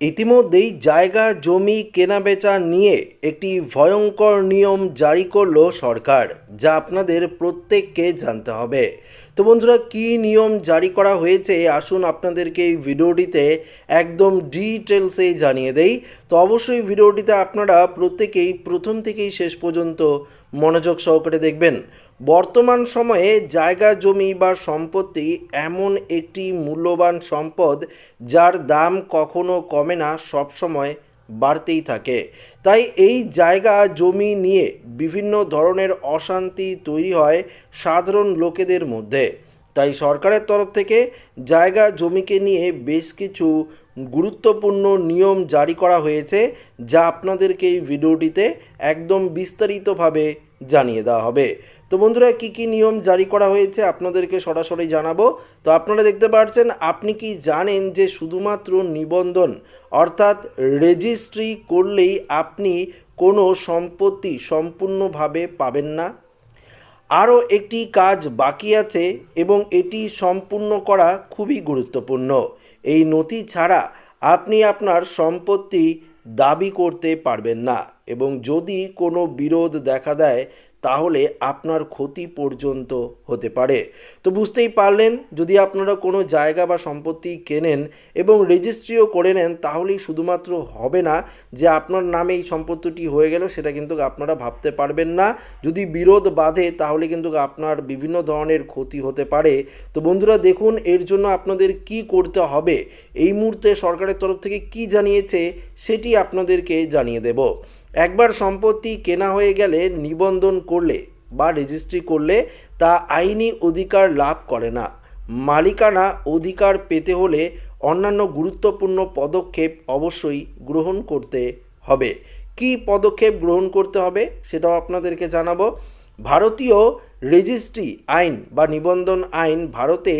ইতিমধ্যেই জায়গা, জমি, কেনাবেচা নিয়ে একটি ভয়ঙ্কর নিয়ম জারি করল সরকার, যা আপনাদের প্রত্যেককে জানতে হবে। তো বন্ধুরা, কী নিয়ম জারি করা হয়েছে? আসুন আপনাদেরকে এই ভিডিওটিতে একদম ডিটেলসে জানিয়ে দেই। তো অবশ্যই ভিডিওটিতে আপনারা প্রত্যেকেই প্রথম থেকেই শেষ পর্যন্ত মনোযোগ সহকারে দেখবেন। বর্তমান সময়ে জায়গা, জমি বা সম্পত্তি এমন একটি মূল্যবান সম্পদ যার দাম কখনো কমে না সবসময় বাড়তেই থাকে। তাই এই জায়গা, জমি নিয়ে বিভিন্ন ধরনের অশান্তি তৈরি হয় সাধারণ লোকেদের মধ্যে। তাই সরকারের তরফ থেকে জায়গা, জমিকে নিয়ে বেশ কিছু গুরুত্বপূর্ণ নিয়ম জারি করা হয়েছে, যা আপনাদেরকে এই ভিডিওটিতে একদম বিস্তারিতভাবে জানিয়ে দেওয়া হবে। তো বন্ধুরা, কি কি নিয়ম জারি করা হয়েছে আপনাদেরকে সরাসরি জানাব। তো আপনারা দেখতে পাচ্ছেন আপনি কি জানেন যে শুধুমাত্র নিবন্ধন অর্থাৎ রেজিস্ট্রি করলেই আপনি কোনো সম্পত্তি সম্পূর্ণভাবে পাবেন না? আরও একটি কাজ বাকি আছে এবং এটি সম্পূর্ণ করা খুবই গুরুত্বপূর্ণ। এই নথি ছাড়া আপনি আপনার সম্পত্তি দাবি করতে পারবেন না। এবং যদি কোনো বিরোধ দেখা দেয়, তাহলে আপনার ক্ষতি পর্যন্ত হতে পারে। তো বুঝতেই পারলেন, যদি আপনারা কোনো জায়গা বা সম্পত্তি কেনেন এবং রেজিস্ট্রিও করে নেন, তাহলেই শুধুমাত্র হবে না যে আপনার নামে এই সম্পত্তিটি হয়ে গেল, সেটা কিন্তু আপনারা ভাবতে পারবেন না। যদি বিরোধ বাঁধে, তাহলে কিন্তু আপনার বিভিন্ন ধরনের ক্ষতি হতে পারে। তো বন্ধুরা, দেখুন, এর জন্য আপনাদের কি করতে হবে? এই মুহূর্তে সরকারের তরফ থেকে কি জানিয়েছে, সেটি আপনাদেরকে জানিয়ে দেব। একবার সম্পত্তি কেনা হয়ে গেলে নিবন্ধন করলে বা রেজিস্ট্রি করলে তা আইনি অধিকার লাভ করে না। মালিকানা অধিকার পেতে হলে অন্যান্য গুরুত্বপূর্ণ পদক্ষেপ অবশ্যই গ্রহণ করতে হবে। কি পদক্ষেপ গ্রহণ করতে হবে সেটাও আপনাদেরকে জানাব। ভারতীয় রেজিস্ট্রি আইন বা নিবন্ধন আইন ভারতে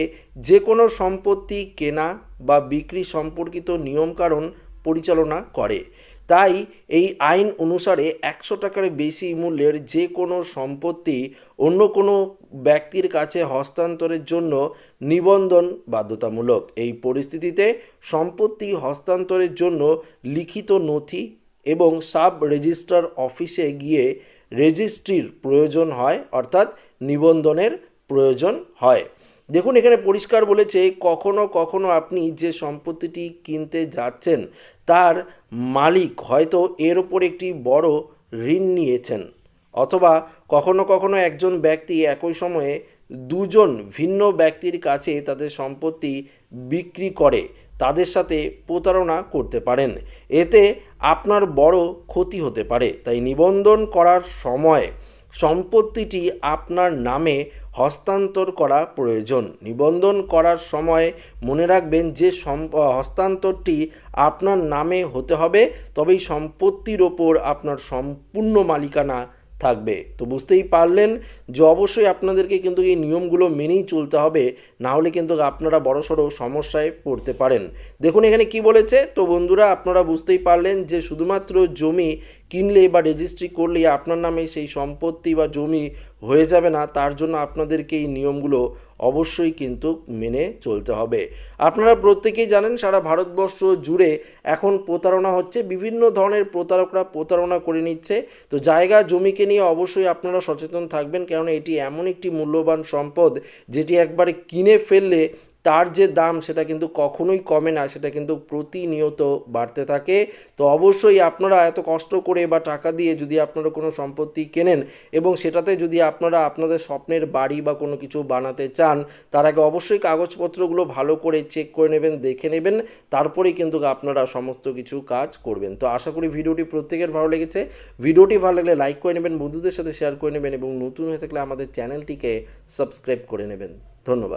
যে কোনো সম্পত্তি কেনা বা বিক্রি সম্পর্কিত নিয়মকানুন পরিচালনা করে। তাই এই আইন অনুসারে একশো টাকার বেশি মূল্যের যে কোনো সম্পত্তি অন্য কোনো ব্যক্তির কাছে হস্তান্তরের জন্য নিবন্ধন বাধ্যতামূলক। এই পরিস্থিতিতে সম্পত্তি হস্তান্তরের জন্য লিখিত নথি এবং সাব রেজিস্ট্রার অফিসে গিয়ে রেজিস্ট্রির প্রয়োজন হয়, অর্থাৎ নিবন্ধনের প্রয়োজন হয়। দেখুন, এখানে পরিষ্কার বলেছে, কখনো কখনো আপনি যে সম্পত্তিটি কিনতে যাচ্ছেন, তার মালিক হয়তো এর ওপর একটি বড় ঋণ নিয়েছেন। অথবা কখনো কখনো একজন ব্যক্তি একই সময়ে দুজন ভিন্ন ব্যক্তির কাছে তাদের সম্পত্তি বিক্রি করে, তাদের সাথে প্রতারণা করতে পারেন। এতে আপনার বড় ক্ষতি হতে পারে। তাই নিবন্ধন করার সময় সম্পত্তিটি আপনার নামে হস্তান্তর করা প্রয়োজন। নিবন্ধন করার সময় মনে রাখবেন যে হস্তান্তরটি আপনার নামে হতে হবে, তবেই সম্পত্তির ওপর আপনার সম্পূর্ণ মালিকানা থাকবে। তো বুঝতেই পারলেন যে অবশ্যই আপনাদেরকে কিন্তু এই নিয়মগুলো মেনেই চলতে হবে, না হলে কিন্তু আপনারা বড়সড় সমস্যায় পড়তে পারেন। দেখুন এখানে কি বলেছে? তো বন্ধুরা, আপনারা বুঝতেই পারলেন যে শুধুমাত্র জমি কিনলে বা রেজিস্ট্রি করলে আপনার নামে সেই সম্পত্তি বা জমি হয়ে যাবে না, তার জন্য আপনাদেরকে এই নিয়মগুলো অবশ্যই কিন্তু মেনে চলতে হবে। আপনারা প্রত্যেকেই জানেন সারা ভারতবর্ষ জুড়ে এখন প্রতারণা হচ্ছে, বিভিন্ন ধরনের প্রতারকরা প্রতারণা করে নিচ্ছে। তো জায়গা জমিকে নিয়ে অবশ্যই আপনারা সচেতন থাকবেন কারণ এটি এমন একটি মূল্যবান সম্পদ যেটি একবারে কিনে ফেললে তার যে দাম সেটা কিন্তু কখনোই কমে না, সেটা কিন্তু প্রতিনিয়ত বাড়তে থাকে। তো অবশ্যই আপনারা এত কষ্ট করে বা টাকা দিয়ে যদি আপনারা কোনো সম্পত্তি কেনেন এবং সেটাতে যদি আপনারা আপনাদের স্বপ্নের বাড়ি বা কোনো কিছু বানাতে চান, তার আগে অবশ্যই কাগজপত্রগুলো ভালো করে চেক করে নেবেন, দেখে নেবেন, তারপরেই কিন্তু আপনারা সমস্ত কিছু কাজ করবেন। তো আশা করি ভিডিওটি প্রত্যেকের ভালো লেগেছে। ভিডিওটি ভালো লাগলে লাইক করে নেবেন, বন্ধুদের সাথে শেয়ার করে নেবেন এবং নতুন হয়ে থাকলে আমাদের চ্যানেলটিকে সাবস্ক্রাইব করে নেবেন। ধন্যবাদ।